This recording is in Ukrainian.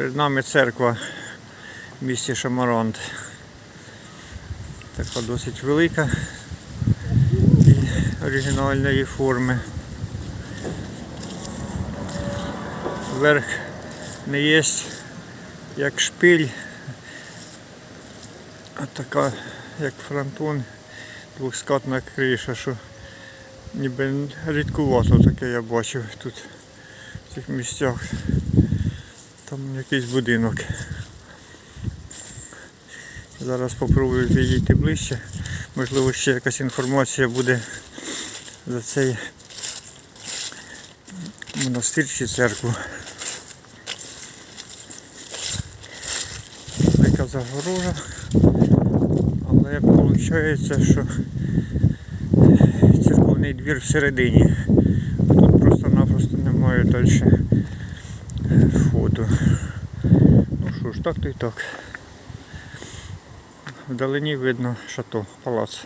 Перед нами церква в місті Шамаронт. Така досить велика і оригінальної форми. Верх не є як шпиль, а така як фронтон, двохскатна криша, що ніби рідкувато таке я бачив тут в цих місцях. Там якийсь будинок. Зараз спробую підійти ближче. Можливо, ще якась інформація буде за цей монастир чи церкву. Велика загорожа. Але виходить, що церковний двір всередині. Тут просто-напросто немає далі входу. Ну що ж, так то і так. Вдалині видно шато, палац.